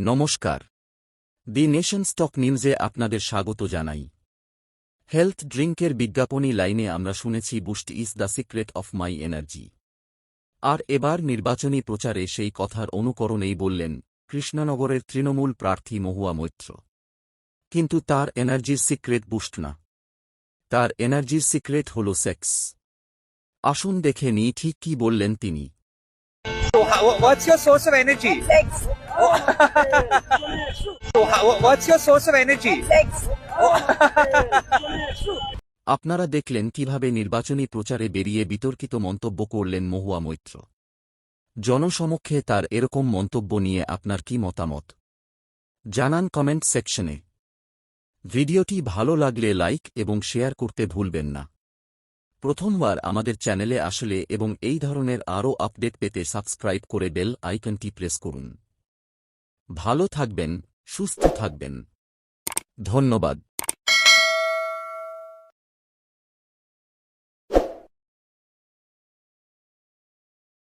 নমস্কার। দি nation stock নিউজে আপনাদের স্বাগত জানাই। হেলথ ড্রিঙ্কের বিজ্ঞাপনী লাইনে আমরা শুনেছি boost is the secret of my energy. আর এবার নির্বাচনী প্রচারে সেই কথার অনুকরণেই বললেন কৃষ্ণনগরের তৃণমূল প্রার্থী মহুয়া মৈত্র। কিন্তু তার এনার্জির সিক্রেট বুস্ট না। তার এনার্জির সিক্রেট হল সেক্স। আসুন দেখে নিই ঠিক কি বললেন তিনি। What's your source of energy? Sex. So, how, what's your source of energy? Sex. আপনারা দেখলেন কীভাবে নির্বাচনী প্রচারে বেরিয়ে বিতর্কিত মন্তব্য করলেন মহুয়া মৈত্র জনসমক্ষে তার এরকম মন্তব্য নিয়ে আপনার কি মতামত জানান কমেন্ট সেকশনে ভিডিওটি ভালো লাগলে লাইক এবং শেয়ার করতে ভুলবেন না প্রথমবার আমাদের চ্যানেলে আসলে এবং এই ধরনের আরও আপডেট পেতে সাবস্ক্রাইব করে বেল আইকনটি প্রেস করুন। ভালো থাকবেন, সুস্থ থাকবেন। ধন্যবাদ।